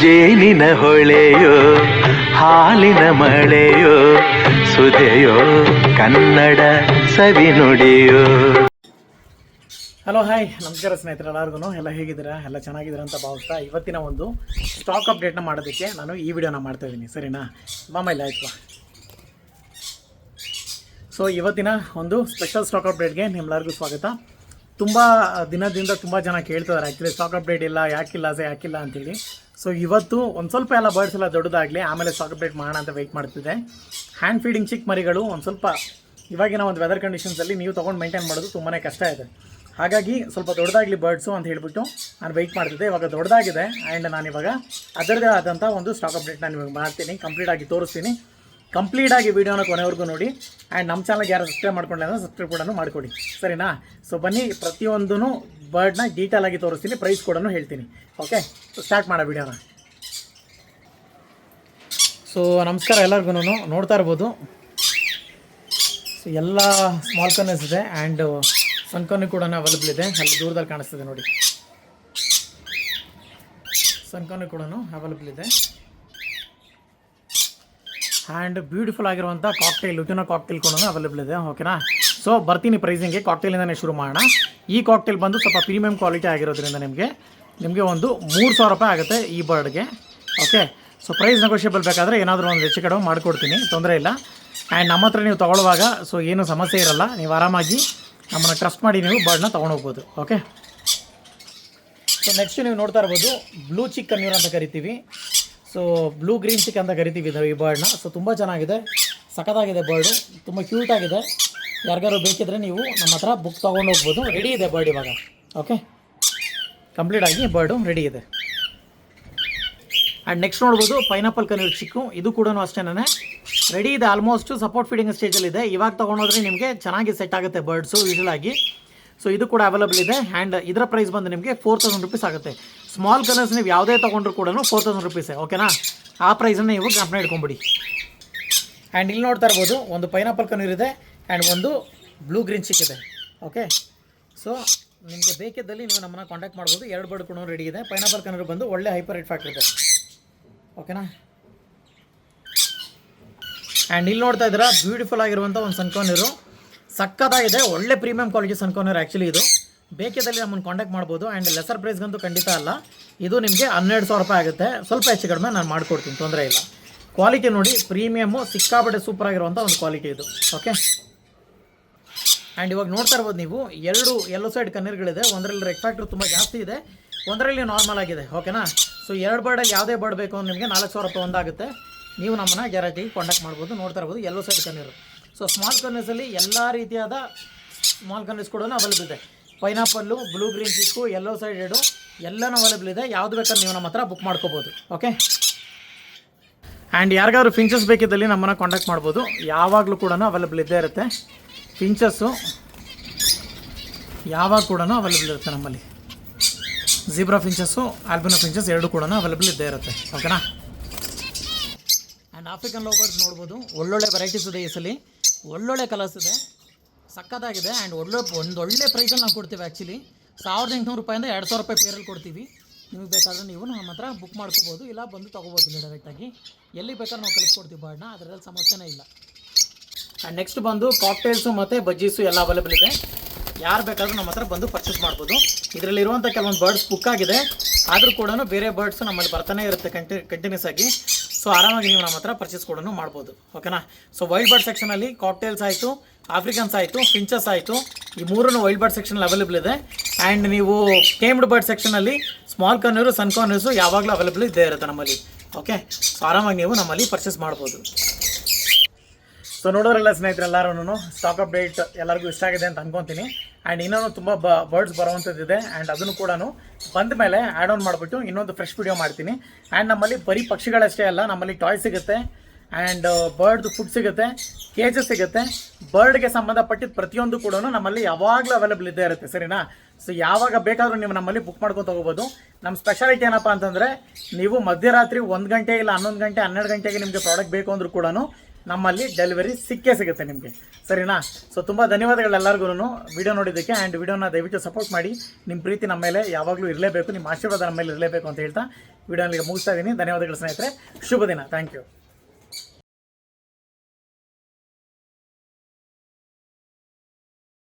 ಜೇನಿನ ಹೊಳೆಯೋ, ಹಾಲಿನ ಮಳೆಯೋ, ಸುದೆಯೋ, ಕನ್ನಡ ಸವಿ ನುಡಿಯೋ. ಹಲೋ ಹಾಯ್ ನಮಸ್ಕಾರ ಸ್ನೇಹಿತರೆ ಎಲ್ಲರಿಗೂ ಎಲ್ಲ ಹೇಗಿದ್ದೀರಾ? ಎಲ್ಲ ಚೆನ್ನಾಗಿದ್ದೀರಾ ಅಂತ ಭಾವಿಸ್ತಾ ಇವತ್ತಿನ ಒಂದು ಸ್ಟಾಕ್ ಅಪ್ಡೇಟ್ನ ಮಾಡೋದಕ್ಕೆ ನಾನು ಈ ವಿಡಿಯೋನ ಮಾಡ್ತಾ ಇದ್ದೀನಿ. ಸರಿನಾ? ಮಾಮೈಲ್ ಆಯ್ತು ಸೊ ಇವತ್ತಿನ ಒಂದು ಸ್ಪೆಷಲ್ ಸ್ಟಾಕ್ ಅಪ್ಡೇಟ್ಗೆ ನಿಮ್ಮೆಲ್ಲರಿಗೂ ಸ್ವಾಗತ. ತುಂಬ ದಿನದಿಂದ ತುಂಬ ಜನ ಕೇಳ್ತಿದ್ದಾರೆ ಆ್ಯಕ್ಚುಲಿ ಸ್ಟಾಕ್ ಅಪ್ಡೇಟ್ ಇಲ್ಲ, ಯಾಕಿಲ್ಲ ಸೆ ಯಾಕಿಲ್ಲ ಅಂತೇಳಿ. ಸೊ ಇವತ್ತು ಒಂದು ಸ್ವಲ್ಪ ಎಲ್ಲ ಬರ್ಡ್ಸ್ ಎಲ್ಲ ದೊಡ್ಡದಾಗಲಿ, ಆಮೇಲೆ ಸ್ಟಾಕ್ ಅಪ್ಡೇಟ್ ಮಾಡೋಣ ಅಂತ ವೆಯ್ಟ್ ಮಾಡ್ತಿದ್ದೆ. ಹ್ಯಾಂಡ್ ಫೀಡಿಂಗ್ ಚಿಕ್ಕ ಮರಿಗಳು ಒಂದು ಸ್ವಲ್ಪ ಇವಾಗಿನ ಒಂದು ವೆದರ್ ಕಂಡೀಷನ್ಸಲ್ಲಿ ನೀವು ತೊಗೊಂಡು ಮೇಂಟೈನ್ ಮಾಡೋದು ತುಂಬಾ ಕಷ್ಟ ಇದೆ. ಹಾಗಾಗಿ ಸ್ವಲ್ಪ ದೊಡ್ಡದಾಗಲಿ ಬರ್ಡ್ಸು ಅಂತ ಹೇಳ್ಬಿಟ್ಟು ನಾನು ವೆಯ್ಟ್ ಮಾಡ್ತಿದ್ದೆ. ಇವಾಗ ದೊಡ್ಡದಾಗಿದೆ ಆ್ಯಂಡ್ ನಾನು ಇವಾಗ ಅದರದೇ ಆದಂಥ ಒಂದು ಸ್ಟಾಕ್ ಅಪ್ಡೇಟ್ ನಾನು ಇವಾಗ ಮಾಡ್ತೀನಿ ಕಂಪ್ಲೀಟ್ ಆಗಿ ತೋರಿಸ್ತೀನಿ. ಕಂಪ್ಲೀಟ್ ಆಗಿ ವಿಡಿಯೋನ ಕೊನೆವರೆಗೂ ನೋಡಿ. ಆ್ಯಂಡ್ ನಮ್ಮ ಚಾನಲ್ಗೆ ಯಾರು ಸಬ್ಸ್ಕ್ರೈಬ್ ಮಾಡ್ಕೊಂಡೆ ಅಂದರೆ ಸಬ್ಸ್ಕ್ರೈಬ್ ಕೂಡ ಮಾಡಿಕೊಡಿ. ಸರಿನಾ? ಸೊ ಬನ್ನಿ ಪ್ರತಿಯೊಂದೂ ಬರ್ಡ್ನ ಡೀಟೇಲ್ ಆಗಿ ತೋರಿಸ್ತೀನಿ ಪ್ರೈಸ್ ಕೂಡ ಹೇಳ್ತೀನಿ. ಓಕೆ ಸ್ಟಾರ್ಟ್ ಮಾಡೋ ವಿಡಿಯೋನ ಸೊ ನಮಸ್ಕಾರ ಎಲ್ಲರಿಗೂ ನೋಡ್ತಾ ಇರ್ಬೋದು. ಸೊ ಎಲ್ಲ ಸ್ಮಾಲ್ ಕನ್ನಸ್ ಇದೆ ಆ್ಯಂಡ್ ಸಣ್ಣ ಕೂಡ ಅವೈಲಬಲ್ ಇದೆ. ಅಲ್ಲಿ ದೂರದಲ್ಲಿ ಕಾಣಿಸ್ತಿದೆ ನೋಡಿ. ಸಣ್ಣ ಕೂಡ ಅವೈಲಬಲ್ ಇದೆ. ಆ್ಯಂಡ್ ಬ್ಯೂಟಿಫುಲ್ ಆಗಿರುವಂಥ ಕಾಕ್ಟೇಲ್ ಲುಟಿನೋ ಕಾಕ್ಟೇಲ್ ಕೂಡ ಅವೈಲೇಬಲ್ ಇದೆ. ಓಕೆನಾ ಸೊ ಬರ್ತೀನಿ ಪ್ರೈಸಿಂಗ್ಗೆ ಕಾಕ್ಟೇಲಿಂದನೇ ಶುರು ಮಾಡೋಣ. ಈ ಕಾಕ್ಟೈಲ್ ಬಂದು ಸ್ವಲ್ಪ ಪ್ರೀಮಿಯಂ ಕ್ವಾಲಿಟಿ ಆಗಿರೋದ್ರಿಂದ ನಿಮಗೆ ನಿಮಗೆ ಒಂದು ಮೂರು ಸಾವಿರ ರೂಪಾಯಿ ಆಗುತ್ತೆ ಈ ಬರ್ಡ್ಗೆ ಓಕೆ ಸೊ ಪ್ರೈಸ್ ನೆಗೋಷಿಯಬಲ್ ಬೇಕಾದರೆ ಏನಾದರೂ ಒಂದು ಹೆಚ್ಚು ಕಡಿಮೆ ಮಾಡಿಕೊಡ್ತೀನಿ. ತೊಂದರೆ ಇಲ್ಲ. ಆ್ಯಂಡ್ ನಮ್ಮ ಹತ್ರ ನೀವು ತೊಗೊಳ್ಳುವಾಗ ಸೊ ಏನು ಸಮಸ್ಯೆ ಇರೋಲ್ಲ. ನೀವು ಆರಾಮಾಗಿ ನಮ್ಮನ್ನು ಟ್ರಸ್ಟ್ ಮಾಡಿ ನೀವು ಬರ್ಡ್ನ ತೊಗೊಂಡೋಗ್ಬೋದು ಓಕೆ ಸೊ ನೆಕ್ಸ್ಟ್ ನೀವು ನೋಡ್ತಾ ಇರ್ಬೋದು ಬ್ಲೂ ಚಿಕ್ ನೀರು ಅಂತ ಕರಿತೀವಿ. ಸೊ ಬ್ಲೂ ಗ್ರೀನ್ ಚಿಕ್ ಅಂತ ಕರಿತೀವಿ ನಾವು ಈ ಬರ್ಡ್ನ ಸೊ ತುಂಬ ಚೆನ್ನಾಗಿದೆ. ಸಖತ್ತಾಗಿದೆ ಬರ್ಡು ತುಂಬ ಕ್ಯೂಟ್ ಆಗಿದೆ. ಯಾರಿಗಾರು ಬೇಕಿದ್ರೆ ನೀವು ನಮ್ಮ ಹತ್ರ ಬುಕ್ ತೊಗೊಂಡು ಹೋಗ್ಬೋದು. ರೆಡಿ ಇದೆ ಬರ್ಡ್ ಇವಾಗ. ಓಕೆ ಕಂಪ್ಲೀಟ್ ಆಗಿ ಬರ್ಡು ರೆಡಿ ಇದೆ. ಆ್ಯಂಡ್ ನೆಕ್ಸ್ಟ್ ನೋಡ್ಬೋದು ಪೈನಾಪಲ್ ಕನ್ನೀರ್ ಚಿಕ್ಕು. ಇದು ಕೂಡ ಅಷ್ಟೇನೆ ರೆಡಿ ಇದೆ ಆಲ್ಮೋಸ್ಟ್ ಸಪೋರ್ಟ್ ಫೀಡಿಂಗ್ ಸ್ಟೇಜಲ್ಲಿದೆ ಇವಾಗ ತೊಗೊಂಡೋದ್ರೆ ನಿಮಗೆ ಚೆನ್ನಾಗಿ ಸೆಟ್ ಆಗುತ್ತೆ ಬರ್ಡ್ಸು ಯೂಶಲ್ ಆಗಿ. ಸೊ ಇದು ಕೂಡ ಅವೈಲಬಲ್ ಇದೆ. ಆ್ಯಂಡ್ ಇದರ ಪ್ರೈಸ್ ಬಂದು ನಿಮಗೆ ಫೋರ್ ತೌಸಂಡ್ ರುಪೀಸ್ ಆಗುತ್ತೆ. ಸ್ಮಾಲ್ ಕಲರ್ಸ್ ನೀವು ಯಾವುದೇ ತೊಗೊಂಡ್ರು ಕೂಡ ಫೋರ್ ತೌಸಂಡ್ ರುಪೀಸೇ ಓಕೆನಾ ಆ ಪ್ರೈಸನ್ನು ನೀವು ಕಂಪ್ನಿ ಇಟ್ಕೊಂಬಿಡಿ ಆ್ಯಂಡ್ ಇಲ್ಲಿ ನೋಡ್ತಾ ಇರ್ಬೋದು, ಒಂದು ಪೈನಾಪಲ್ ಕನೀರ್ ಇದೆ ಆ್ಯಂಡ್ ಒಂದು ಬ್ಲೂ ಗ್ರೀನ್ ಚಿಕ್ ಇದೆ ಓಕೆ ಸೊ ನಿಮಗೆ ಬೇಕಿದ್ದಲ್ಲಿ ನೀವು ನಮ್ಮನ್ನು ಕಾಂಟ್ಯಾಕ್ಟ್ ಮಾಡ್ಬೋದು. ಎರಡು ಬರ್ಡ್ ಕೂಡ ರೆಡಿ ಇದೆ. ಪೈನಾಪಲ್ ಕನ್ನೀರ್ ಬಂದು ಒಳ್ಳೆ ಹೈಪರ್ ರೇಟ್ ಫ್ಯಾಕ್ಟ್ರಿ ಇದೆ. ಓಕೆನಾ ಆ್ಯಂಡ್ ಇಲ್ಲಿ ನೋಡ್ತಾ ಇದ್ದೀರಾ ಬ್ಯೂಟಿಫುಲ್ ಆಗಿರುವಂಥ ಒಂದು ಸನ್ಕೋನೀರು ಸಕ್ಕತ್ತಾಗಿದೆ, ಒಳ್ಳೆ ಪ್ರೀಮಿಯಂ ಕ್ವಾಲಿಟಿ ಸನ್ಕೋನೀರ್ ಆ್ಯಕ್ಚುಲಿ ಇದು. ಬೇಕಿದ್ದಲ್ಲಿ ನಮ್ಮನ್ನು ಕಾಂಟ್ಯಾಕ್ಟ್ ಮಾಡ್ಬೋದು. ಆ್ಯಂಡ್ ಲೆಸರ್ ಪ್ರೈಸ್ಗಂತೂ ಖಂಡಿತ ಅಲ್ಲ. ಇದು ನಿಮಗೆ ಹನ್ನೆರಡು ಸಾವಿರ ರೂಪಾಯಿ ಆಗುತ್ತೆ. ಸ್ವಲ್ಪ ಹೆಚ್ಚು ಕಡಿಮೆ ನಾನು ಮಾಡಿಕೊಡ್ತೀನಿ. ತೊಂದರೆ ಇಲ್ಲ. ಕ್ವಾಲಿಟಿ ನೋಡಿ ಪ್ರೀಮಿಯಮ್ಮು ಸಿಕ್ಕಾಪಟ್ಟೆ ಸೂಪರ್ ಆಗಿರುವಂಥ ಒಂದು ಕ್ವಾಲಿಟಿ ಇದು. ಓಕೆ ಆ್ಯಂಡ್ ಇವಾಗ ನೋಡ್ತಾ ಇರ್ಬೋದು ನೀವು, ಎರಡು ಎಲ್ಲೋ ಸೈಡ್ ಕಣ್ಣೀರುಗಳಿದೆ. ಒಂದರಲ್ಲಿ ರೆಡ್ ಫ್ಯಾಕ್ಟ್ರ್ ತುಂಬ ಜಾಸ್ತಿ ಇದೆ. ಒಂದರಲ್ಲಿ ನಾರ್ಮಲ್ ಆಗಿದೆ. ಓಕೆನಾ ಸೊ ಎರಡು ಬರ್ಡಲ್ಲಿ ಯಾವುದೇ ಬರ್ಡ್ ಬೇಕು ಅಂದ್ರೆ ನಿಮಗೆ ನಾಲ್ಕು ಸಾವಿರ ರೂಪಾಯಿ ಒಂದಾಗುತ್ತೆ. ನೀವು ನಮ್ಮನ್ನು ಗ್ಯಾರಂಟಿಗೆ ಕಾಂಟ್ಯಾಕ್ಟ್ ಮಾಡ್ಬೋದು. ನೋಡ್ತಾ ಇರ್ಬೋದು ಎಲ್ಲೋ ಸೈಡ್ ಕಣ್ಣೀರು. ಸೊ ಸ್ಮಾಲ್ ಕನ್ನರ್ಸಲ್ಲಿ ಎಲ್ಲ ರೀತಿಯಾದ ಸ್ಮಾಲ್ ಕನ್ನರ್ಸ್ ಕೂಡ ಅವೈಲೇಬಲ್ ಇದೆ. Pineapple, blue green cheek yellow sided ಎಲ್ಲನೂ ಅವೈಲೇಬಲ್ ಇದೆ. ಯಾವ್ದು ಬೇಕಾದ್ರೆ ನೀವು ನಮ್ಮ ಹತ್ರ ಬುಕ್ ಮಾಡ್ಕೋಬೋದು. ಓಕೆ ಆ್ಯಂಡ್ ಯಾರಿಗಾದ್ರು ಫಿಂಚಸ್ ಬೇಕಿದ್ದಲ್ಲಿ ನಮ್ಮನ್ನು ಕಾಂಟ್ಯಾಕ್ಟ್ ಮಾಡ್ಬೋದು. ಯಾವಾಗಲೂ ಕೂಡ ಅವೈಲೇಬಲ್ ಇದ್ದೇ ಇರುತ್ತೆ. ಫಿಂಚಸ್ಸು ಯಾವಾಗ ಕೂಡ ಅವೈಲೇಬಲ್ ಇರುತ್ತೆ ನಮ್ಮಲ್ಲಿ. ಝೀಬ್ರಾ ಫಿಂಚಸ್ಸು ಆಲ್ಬಿನೋ ಫಿಂಚಸ್ ಎರಡು ಕೂಡ ಅವೈಲೇಬಲ್ ಇದ್ದೇ ಇರುತ್ತೆ. ಓಕೆನಾ ಆ್ಯಂಡ್ ಆಫ್ರಿಕನ್ ಲೋಬರ್ಸ್ ನೋಡ್ಬೋದು. ಒಳ್ಳೊಳ್ಳೆ ವೆರೈಟೀಸ್ ಇದೆ ಈ ಸಲ. ಒಳ್ಳೊಳ್ಳೆ ಕಲರ್ಸ್ ಇದೆ. ಸಕ್ಕತ್ತಾಗಿದೆ ಆ್ಯಂಡ್ ಒಳ್ಳೆ ಒಂದು ಒಳ್ಳೆ ಪ್ರೈಸಲ್ಲಿ ನಾವು ಕೊಡ್ತೀವಿ ಆ್ಯಕ್ಚುಲಿ ಸಾವಿರದ ಎಂಟುನೂರು ರೂಪಾಯಿಂದ ಎರಡು ಸಾವಿರ ರೂಪಾಯಿ ಪೇರಲ್ಲಿ ಕೊಡ್ತೀವಿ. ನಿಮಗೆ ಬೇಕಾದರೆ ನೀವು ನಮ್ಮ ಹತ್ರ ಬುಕ್ ಮಾಡ್ಕೋಬೋದು, ಇಲ್ಲ ಬಂದು ತೊಗೋಬೋದು ಡೈರೆಕ್ಟಾಗಿ ಎಲ್ಲಿ ಬೇಕಾದ್ರೆ ನಾವು ಕಳಿಸ್ಕೊಡ್ತೀವಿ ಬಾಡ್ನ ಅದರಲ್ಲಿ ಸಮಸ್ಯೆನೇ ಇಲ್ಲ. ಆ್ಯಂಡ್ ನೆಕ್ಸ್ಟ್ ಬಂದು ಕಾಕ್ಟೇಲ್ಸು ಮತ್ತು ಬಜ್ಜೀಸು ಎಲ್ಲ ಅವೈಲೇಬಲ್ ಇದೆ. ಯಾರು ಬೇಕಾದರೂ ನಮ್ಮ ಹತ್ರ ಬಂದು ಪರ್ಚೇಸ್ ಮಾಡ್ಬೋದು. ಇದರಲ್ಲಿರುವಂಥ ಕೆಲವೊಂದು ಬರ್ಡ್ಸ್ ಬುಕ್ ಆಗಿದೆ. ಆದರೂ ಕೂಡ ಬೇರೆ ಬರ್ಡ್ಸ್ ನಮ್ಮಲ್ಲಿ ಬರ್ತಾನೆ ಇರುತ್ತೆ ಕಂಟಿ ಕಂಟಿನ್ಯೂಸ್ ಆಗಿ. ಸೊ ಆರಾಮಾಗಿ ನೀವು ನಮ್ಮ ಹತ್ರ ಪರ್ಚೇಸ್ ಕೂಡ ಮಾಡ್ಬೋದು. ಓಕೆನಾ ಸೊ ವೈಲ್ಡ್ ಬರ್ಡ್ ಸೆಕ್ಷನಲ್ಲಿ ಕಾಕ್ಟೇಲ್ಸ್ ಆಯಿತು ಆಫ್ರಿಕನ್ಸ್ ಆಯಿತು ಫಿಂಚಸ್ ಆಯಿತು. ಈ ಮೂರನ್ನು ವೈಲ್ಡ್ ಬರ್ಡ್ ಸೆಕ್ಷನಲ್ಲಿ ಅವೈಲೇಬಲ್ ಇದೆ. ಆ್ಯಂಡ್ ನೀವು ಕೇಮ್ಡ್ ಬರ್ಡ್ ಸೆಕ್ಷನಲ್ಲಿ ಸ್ಮಾಲ್ ಕಾರ್ನರು ಸನ್ ಕಾರ್ನರ್ಸು ಯಾವಾಗಲೂ ಅವೈಲೇಬಲ್ ಇದ್ದೇ ಇರುತ್ತೆ ನಮ್ಮಲ್ಲಿ. ಓಕೆ ಸೊ ಆರಾಮಾಗಿ ನೀವು ನಮ್ಮಲ್ಲಿ ಪರ್ಚೇಸ್ ಮಾಡ್ಬೋದು. ಸೊ ನೋಡೋರೆಲ್ಲ ಸ್ನೇಹಿತರೆಲ್ಲರೂ ಸ್ಟಾಕ್ ಅಪ್ಡೇಟ್ ಎಲ್ಲರಿಗೂ ಇಷ್ಟ ಆಗಿದೆ ಅಂತ ಅನ್ಕೊತೀನಿ. ಆ್ಯಂಡ್ ಇನ್ನೂ ತುಂಬ ಬ ಬರ್ಡ್ಸ್ ಬರುವಂಥದ್ದಿದೆ ಆ್ಯಂಡ್ ಅದನ್ನು ಕೂಡ ಬಂದ ಮೇಲೆ ಆ್ಯಡ್ ಆನ್ ಮಾಡಿಬಿಟ್ಟು ಇನ್ನೊಂದು ಫ್ರೆಶ್ ವಿಡಿಯೋ ಮಾಡ್ತೀನಿ. ಆ್ಯಂಡ್ ನಮ್ಮಲ್ಲಿ ಬರೀ ಪಕ್ಷಿಗಳಷ್ಟೇ ಅಲ್ಲ, ನಮ್ಮಲ್ಲಿ ಟಾಯ್ ಸಿಗುತ್ತೆ. ಆ್ಯಂಡ್ ಬರ್ಡ್ದು ಫುಡ್ ಸಿಗುತ್ತೆ ಕೇಜಸ್ ಸಿಗುತ್ತೆ. ಬರ್ಡ್ಗೆ ಸಂಬಂಧಪಟ್ಟಿದ್ದು ಪ್ರತಿಯೊಂದು ಕೂಡ ನಮ್ಮಲ್ಲಿ ಯಾವಾಗಲೂ ಅವೈಲೇಬಲ್ ಇದ್ದೇ ಇರುತ್ತೆ, ಸರಿನಾ? ಸೊ ಯಾವಾಗ ಬೇಕಾದರೂ ನೀವು ನಮ್ಮಲ್ಲಿ ಬುಕ್ ಮಾಡ್ಕೊಂಡು ಹೋಗ್ಬೋದು ನಮ್ಮ ಸ್ಪೆಷಾಲಿಟಿ ಏನಪ್ಪ ಅಂತಂದರೆ, ನೀವು ಮಧ್ಯರಾತ್ರಿ ಒಂದು ಗಂಟೆ ಇಲ್ಲ ಹನ್ನೊಂದು ಗಂಟೆ, ಹನ್ನೆರಡು ಗಂಟೆಗೆ ನಿಮಗೆ ಪ್ರಾಡಕ್ಟ್ ಬೇಕು ಅಂದರೂ ಕೂಡ ನಮ್ಮಲ್ಲಿ ಡೆಲಿವರಿ ಸಿಕ್ಕೇ ಸಿಗುತ್ತೆ ನಿಮಗೆ. ಸರಿನಾ? ಸೊ ತುಂಬ ಧನ್ಯವಾದಗಳು ಎಲ್ಲರಿಗೂ ವಿಡಿಯೋ ನೋಡಿದ್ದಕ್ಕೆ ಆ್ಯಂಡ್ ವಿಡಿಯೋನ ದಯವಿಟ್ಟು ಸಪೋರ್ಟ್ ಮಾಡಿ. ನಿಮ್ಮ ಪ್ರೀತಿ ನಮ್ಮ ಮೇಲೆ ಯಾವಾಗಲೂ ಇರಲೇಬೇಕು. ನಿಮ್ಮ ಆಶೀರ್ವಾದ ನಮ್ಮ ಮೇಲೆ ಇರಲೇಬೇಕು ಅಂತ ಹೇಳ್ತಾ ವಿಡಿಯೋನಿಗೆ ಮುಗಿಸ್ತಾ ಇದ್ದೀನಿ ಧನ್ಯವಾದಗಳು ಸ್ನೇಹಿತರೆ. ಶುಭ ದಿನ. Thank you